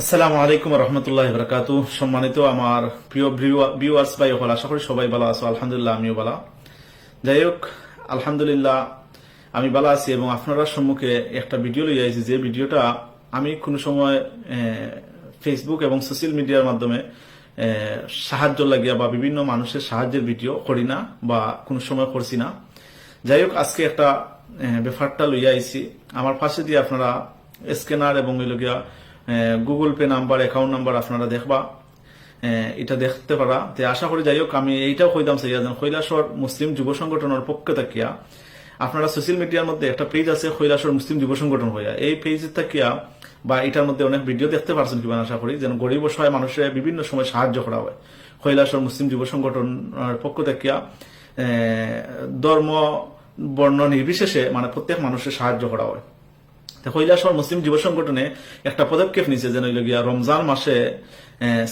আসসালামু আলাইকুম রহমতুল্লাহ বরকাতু সম্মানিত আমার প্রিয় ভিউয়ার্স ভাই হল আশা করি সবাই ভালো আছো। আলহামদুলিল্লাহ, আমিও ভালো। যাই হোক, আলহামদুলিল্লাহ, আমি ভালো আছি এবং আপনারা সম্মুখে একটা ভিডিও লইয়া আইছি। যে ভিডিওটা আমি কোনো সময় ফেসবুক এবং সোশ্যাল মিডিয়ার মাধ্যমে সাহায্য লাগিয়া বা বিভিন্ন মানুষের সাহায্যের ভিডিও করি না বা কোনো সময় করছি না। যাই হোক, আজকে একটা ব্যাপারটা লইয়া আইছি। আমার পাশে দিয়ে আপনারা স্ক্যানার এবং ওই Google Pay number account number আপনারা দেখবা। এটা দেখতে পারা। তে আশা করি যাই হোক, আমি এইটাও কইতাম সাইয়া যেন কৈলাসর মুসলিম যুব সংগঠনের পক্ষ থাকিয়া। আপনারা সোশ্যাল মিডিয়ার মধ্যে একটা পেজ আছে, কৈলাসর মুসলিম যুব সংগঠন হইয়া। এই পেজ থাকিয়া বা এটার মধ্যে অনেক ভিডিও দেখতে পারছেন কিনা আশা করি, যেন গরিব অসহায় মানুষের বিভিন্ন সময় সাহায্য করা হয়। কৈলাসর মুসলিম যুব সংগঠনের পক্ষ থাকিয়া ধর্ম, বর্ণ নির্বিশেষে মানে প্রত্যেক মানুষের সাহায্য করা হয়। কৈলাসর মুসলিম যুব সংগঠনে একটা পদক্ষেপ নিছে যেন রমজান মাসে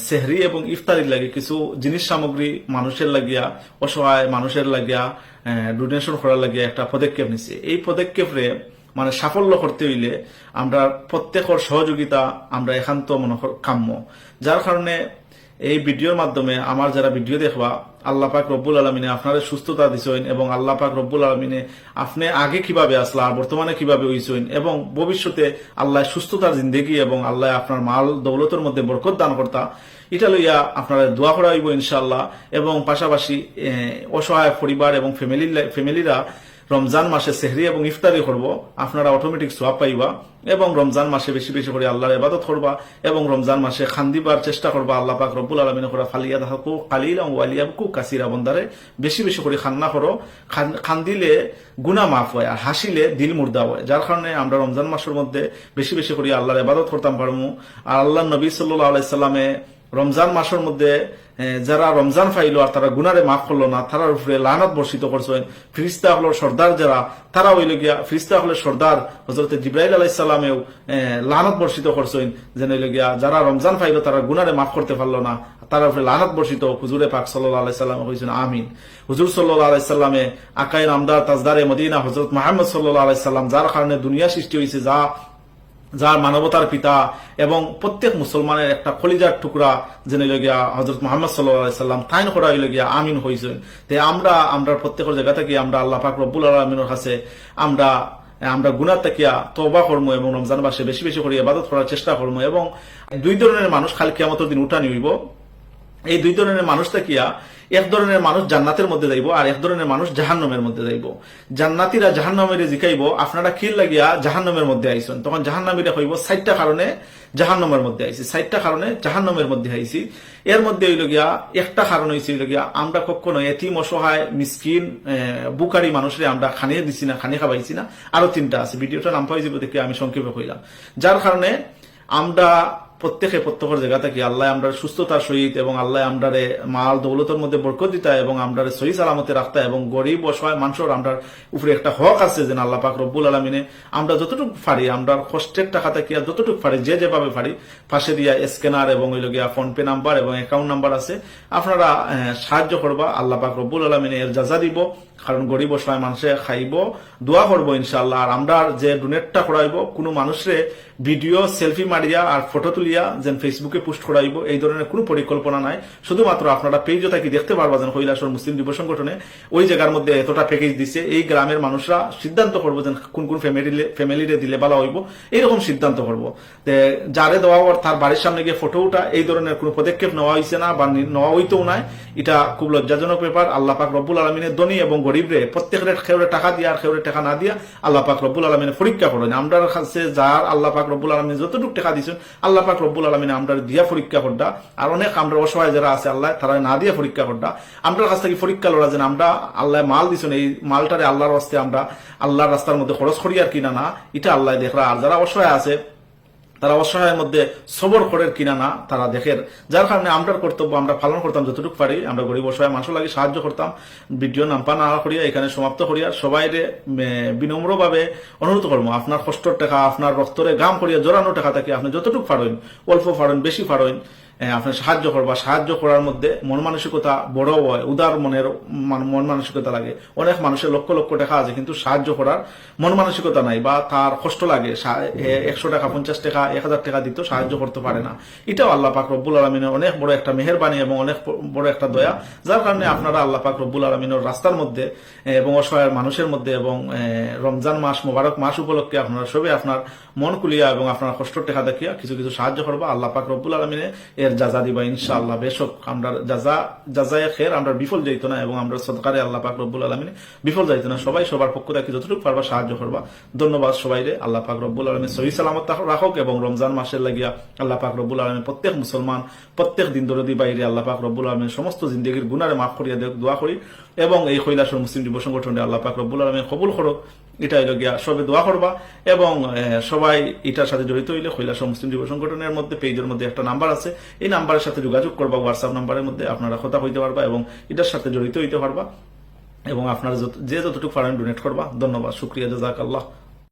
সেহরি এবং ইফতারির লাগে কিছু জিনিস সামগ্রী মানুষের লাগিয়া, অসহায় মানুষের লাগিয়া ডোনেশন করার লাগিয়া একটা পদক্ষেপ নিছে। এই পদক্ষেপে মানে সাফল্য করতে হইলে আমরা প্রত্যেকের সহযোগিতা আমরা একান্ত মনে কাম্য। যার কারণে এই ভিডিওর মাধ্যমে আমার যারা ভিডিও দেখবা, আল্লাহ পাক রব্বুল আলমিনে আপনার সুস্থতা দিছেন এবং আল্লাহ পাক রব্বুল আলমিনে আপনি আগে কীভাবে আসলা আর বর্তমানে কীভাবে হইছেন এবং ভবিষ্যতে আল্লাহ সুস্থতার জিন্দেগি এবং আল্লাহ আপনার মাল দৌলতের মধ্যে বরকত দান করতা, এটা লইয়া আপনারা দোয়া করা হইব ইনশাল্লাহ এবং পাশাপাশি অসহায় পরিবার এবং ফ্যামিলি ফ্যামিলিরা রমজান মাসে সেহরি এবং ইফতারি করব, আপনারা অটোমেটিক সোয়াব পাইবা এবং রমজান মাসে বেশি বেশি করে আল্লাহর ইবাদত করবা এবং রমজান মাসে খান্দিবার চেষ্টা করবা, আল্লাহ পাক রব্বুল আলমিন করা ফালিয়া থাকো কালিল ওয়ালিয়াবকু কাসিরা। বন্দারে বেশি বেশি করে খান্না করো, খান- খান্দিলে গুনা মাফ হয় আর হাসিলে দিল মুর্দা হয়, যার কারণে আমরা রমজান মাসের মধ্যে বেশি বেশি করে আল্লাহর ইবাদত করতাম পারমু। আর আল্লাহ নবী সাল্লাহ আলাইসাল্লামে রমজান মাসের মধ্যে যারা রমজান ফাইলো আর তারা গুনারে মাফ করল না, তারার উপরে লানত বর্ষিত করছেন। ফিরিস্তা হলের সর্দার যারা, তারা হইল গিয়া ফিরিস্তা হলের সর্দার হজরত জিব্রাইল আলাইসাল্লামেও লানত বর্ষিত করছেন। যেন হইল গিয়া যারা রমজান ফাইলো তারা গুনারে মাফ করতে পারল না তার উপরে লানত বর্ষিত হুজুরে পাক সাল্লাহ আলাইসাল্লাম হয়েছেন আমিন। হুজুর সাল্লাহ আলাইসাল্লামে আকাই নামদার তাজদারে মদিনা হজরত মাহমদ সাল্লাহ আলাইসাল্লাম যার কারণে দুনিয়া সৃষ্টি হয়েছে যা যার মানবতার পিতা এবং প্রত্যেক মুসলমানের একটা খলিজার টুকরা জেনে লগিয়া হজরত মোহাম্মদ সাল্লাম তাইন করা লগিয়া আমিন হয়েছেন তে আমরা আমরা প্রত্যেকের জায়গা থেকে আমরা আল্লাহ পাক রব্বুল আলমিনের কাছে আমরা আমরা গুনা তাকিয়া তবা কর্ম এবং রমজান বাসে বেশি বেশি করে ইবাদত করার চেষ্টা করব এবং দুই ধরনের মানুষ খালি কিয়ামতের দিন উঠানি হইব। এই দুই ধরনের মানুষ থাকিয়া এক ধরনের মানুষ জান্নাতের মধ্যে যাইব আর এক ধরনের মানুষ জাহান্নমের মধ্যে যাইব। জান্নাতিরা জাহান্নমের জিকাইব, আপনারা কি লাগিয়া জাহান্নমের মধ্যে আইসেন। তখন জাহান্নামীরা কইব ষাটটা কারণে জাহান্নমের মধ্যে আইছি ষাটটা কারণে জাহান্নমের মধ্যে আইছি। এর মধ্যে হইল গিয়া, একটা কারণ হয়েছে হইল গিয়া, আমরা কখনো এতিম, অসহায়, মিসকিন বুকারি মানুষরে আমরা খানিয়ে দিছি না খানি খাবাইছি না। আরও তিনটা আছে। ভিডিওটা নাম পাই যাব দেখে আমি সংক্ষেপে কইলাম। যার কারণে আমরা প্রত্যেকে প্রত্যেকের জায়গা থেকে আল্লাহ আমরা সুস্থতার সহিত এবং আল্লাহ আমরারে মাল দৌলতের মধ্যে বরকত দিতা এবং আমরারে সহি সালামতে রাখতা এবং গরিব অসহায় মানুষের আমরা উপরে একটা হক আছে যে আল্লাহ পাক রব্বুল আলমিনে আমরা যতটুকু পারি আমরা কষ্টের টাকা থেকে আর যতটুকু পারি, যে যেভাবে পারি, পাশে দিয়া স্ক্যানার এবং ওই লগিয়া ফোনপে নাম্বার এবং অ্যাকাউন্ট নাম্বার আছে। আপনারা সাহায্য করবা, আল্লাহ পাক রব্বুল আলমিনে এর যাজা দিব। কারণ গরিব অসহায় মানুষে খাইব, দোয়া করব ইনশাল্লাহ আর আমরা যে ডোনেটটা করাইব, কোনো মানুষরে ভিডিও, সেলফি মারিয়া আর ফটো তুলিয়া যেন ফেসবুকে পোস্ট করাইব, এই ধরনের কোনো পরিকল্পনা নাই। শুধুমাত্র আপনারা পেজও থাকি দেখতে পারবা যেন কৈলাসর মুসলিম যুব সংগঠনে। ওই জায়গার মধ্যে এতটা প্যাকেজ দিছে, এই গ্রামের মানুষরা সিদ্ধান্ত করব যেন কোন কোন ফ্যামিলি ফ্যামিলিরে দিলে ভালো হইব এইরকম সিদ্ধান্ত করব। যারে দেওয়া হওয়ার তার বাড়ির সামনে গিয়ে ফটো উঠা, এই ধরনের কোনো পদক্ষেপ নেওয়া হয়েছে না বা নেওয়া হইতেও নাই। এটা খুব লজ্জাজনক ব্যাপার। আল্লাহ পাক রব্বুল আলমিনের ধনী এবং গরিবরে, প্রত্যেকের খেউরে টাকা দিয়া আর খেউরে টাকা না দিয়া আল্লাহ পাক রব্বুল আলমিনে পরীক্ষা করেন। আমরা কাছে যার আল্লাহ পাক রব্বুল আলমিন যতটুকু টাকা দিচ্ছেন আল্লাহ পাক রব্বুল আলমিনে আমরা দিয়া পরীক্ষা করডা আর অনেক আমরা অসহায় যারা আছে আল্লাহ, তারা না দিয়ে পরীক্ষা করডা আমরা কাছ থেকে পরীক্ষা লড়া যেন আমরা আল্লাহ মাল দিছেন, এই মালটারে আল্লাহর হস্তে আমরা আল্লাহর রাস্তার মধ্যে খরচ করি আর কিনা না এটা আল্লাহ দেখরা আর যারা অসহায় আছে তারা অসহায়ের মধ্যে সবর করের কিনা না তারা দেখের। যার কারণে আমরা কর্তব্য আমরা পালন করতাম যতটুকু পারি আমরা গরিব অসহায় মানুষ লাগে সাহায্য করতাম। ভিডিও নাম্পা না করিয়া এখানে সমাপ্ত করিয়া সবাই বিনম্রভাবে অনুরোধ করব আপনার কষ্টর টাকা আপনার রক্তরে গাম করিয়া জোরানো টাকা থাকে আপনি যতটুকু ফাড়েন অল্প ফাড়েন বেশি এ, আপনার সাহায্য করবা সাহায্য করার মধ্যে মন মানসিকতা বড় হয়, উদার মনের মন মানসিকতা লাগে। অনেক মানুষের লক্ষ লক্ষ টাকা আছে, কিন্তু সাহায্য করার মন মানসিকতা নাই বা তার কষ্ট লাগে। একশো টাকা, পঞ্চাশ টাকা, এক হাজার টাকা দিত সাহায্য করতে পারে না। এটাও আল্লাহ পাক রব্বুল আলমিনের অনেক বড় একটা মেহরবানি এবং অনেক বড় একটা দয়া। যার কারণে আপনারা আল্লাহ পাক রব্বুল আলমিনের রাস্তার মধ্যে এবং অসহায় মানুষের মধ্যে এবং রমজান মাস, মোবারক মাস উপলক্ষে আপনারা সবে আপনার মন কুলিয়া এবং আপনার কষ্ট টেকা দেখিয়া কিছু কিছু সাহায্য করবা। আল্লাহ পাক রব্বুল আলমিনে এর যাজা দিবা, ইনশাআল্লাহ, বেশক আমরা যাজা যাজায় খের, আমরা বিফল যাইতো না এবং আমরা সদকারে আল্লাহ পাক রব্বুল আলমিনে বিফল যাইতো না। সবাই সবার পক্ষ থেকে যতটুকু পারবা সাহায্য করবা। ধন্যবাদ সবাই রে আল্লাহ পাক রব্বুল আলমী সহি সালামত রাখক এবং রমজান মাসের লাগিয়া আল্লাহ পাক রব্বুল আলমী প্রত্যেক মুসলমান, প্রত্যেক দিন দরদি বাইরে আল্লাহ পাক রব্বুল আলমীর সমস্ত জিন্দগির গুণারে মাফ করিয়া দোয়া করি। এবং এই কৈলাসর মুসলিম যুব সংগঠনে আল্লাহ পাক রব্বুল আলমী কবুল করক। এটা হইল গিয়া সবে দোয়া করবা এবং সবাই এটার সাথে জড়িত হইলে কৈলাস মুসলিম যুব সংগঠনের মধ্যে, পেজের মধ্যে একটা নাম্বার আছে। এই নাম্বারের সাথে যোগাযোগ করবা, হোয়াটসঅ্যাপ নাম্বারের মধ্যে আপনারা কথা হইতে পারবা এবং এটার সাথে জড়িত হইতে পারবা। এবং আপনারা যে যতটুকু পারেন ডোনেট করবা। ধন্যবাদ, শুক্রিয়া জাজাক আল্লাহ